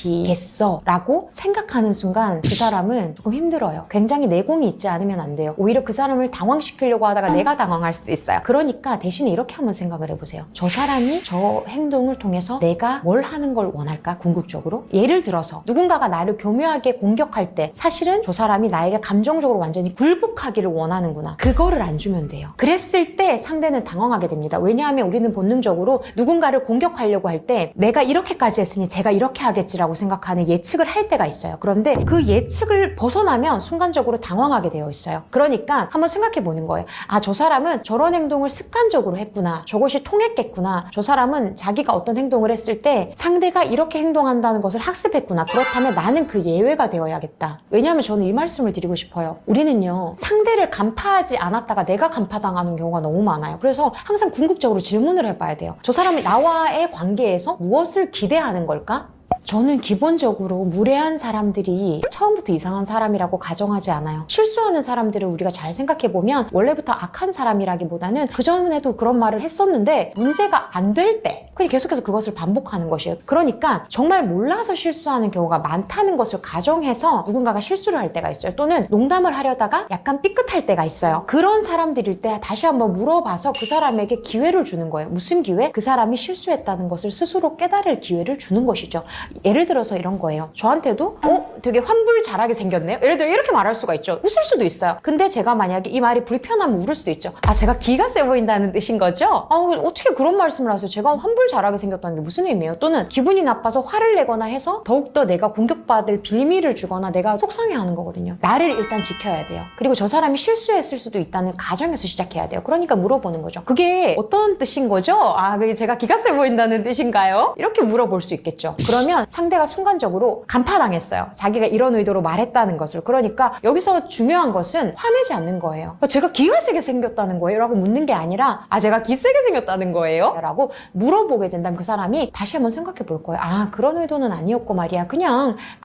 당황시키겠어 라고 생각하는 순간 그 사람은 조금 힘들어요. 굉장히 내공이 있지 않으면 안 돼요. 오히려 그 사람을 당황시키려고 하다가 내가 당황할 수 있어요. 그러니까 대신에 이렇게 한번 생각을 해보세요. 저 사람이 저 행동을 통해서 내가 뭘 하는 걸 원할까? 궁극적으로. 예를 들어서 누군가가 나를 교묘하게 공격할 때 사실은 저 사람이 나에게 감정적으로 완전히 굴복하기를 원하는구나. 그거를 안 주면 돼요. 그랬을 때 상대는 당황하게 됩니다. 왜냐하면 우리는 본능적으로 누군가를 공격하려고 할 때 내가 이렇게까지 했으니 제가 이렇게 하겠지라고 생각하는 예측을 할 때가 있어요. 그런데 그 예측을 벗어나면 순간적으로 당황하게 되어 있어요. 그러니까 한번 생각해 보는 거예요. 아, 저 사람은 저런 행동을 습관적으로 했구나. 저것이 통했겠구나. 저 사람은 자기가 어떤 행동을 했을 때 상대가 이렇게 행동한다는 것을 학습했구나. 그렇다면 나는 그 예외가 되어야겠다. 왜냐하면 저는 이 말씀을 드리고 싶어요. 우리는요, 상대를 간파하지 않았다가 내가 간파당하는 경우가 너무 많아요. 그래서 항상 궁극적으로 질문을 해봐야 돼요. 저 사람이 나와의 관계에서 무엇을 기대하는 걸까? 저는 기본적으로 무례한 사람들이 처음부터 이상한 사람이라고 가정하지 않아요. 실수하는 사람들을 우리가 잘 생각해보면 원래부터 악한 사람이라기보다는 그전에도 그런 말을 했었는데 문제가 안 될 때, 그냥 계속해서 그것을 반복하는 것이에요. 그러니까 정말 몰라서 실수하는 경우가 많다는 것을 가정해서 누군가가 실수를 할 때가 있어요. 또는 농담을 하려다가 약간 삐끗할 때가 있어요. 그런 사람들일 때 다시 한번 물어봐서 그 사람에게 기회를 주는 거예요. 무슨 기회? 그 사람이 실수했다는 것을 스스로 깨달을 기회를 주는 것이죠. 예를 들어서 이런 거예요. 저한테도 어 되게 환불 잘하게 생겼네요. 예를 들어 이렇게 말할 수가 있죠. 웃을 수도 있어요. 근데 제가 만약에 이 말이 불편하면 울을 수도 있죠. 아 제가 기가 세 보인다는 뜻인 거죠? 아 어떻게 그런 말씀을 하세요? 제가 환불 잘하게 생겼다는 게 무슨 의미예요? 또는 기분이 나빠서 화를 내거나 해서 더욱더 내가 공격받을 빌미를 주거나 내가 속상해하는 거거든요. 나를 일단 지켜야 돼요. 그리고 저 사람이 실수했을 수도 있다는 가정에서 시작해야 돼요. 그러니까 물어보는 거죠. 그게 어떤 뜻인 거죠? 아 그게 제가 기가 세 보인다는 뜻인가요? 이렇게 물어볼 수 있겠죠. 그러면 상대가 순간적으로 간파당했어요. 자기가 이런 의도로 말했다는 것을. 그러니까 여기서 중요한 것은 화내지 않는 거예요. 제가 기가 세게 생겼다는 거예요? 라고 묻는 게 아니라 아 제가 기 세게 생겼다는 거예요? 라고 물어보게 된다면 그 사람이 다시 한번 생각해 볼 거예요. 아 그런 의도는 아니었고 말이야. 그냥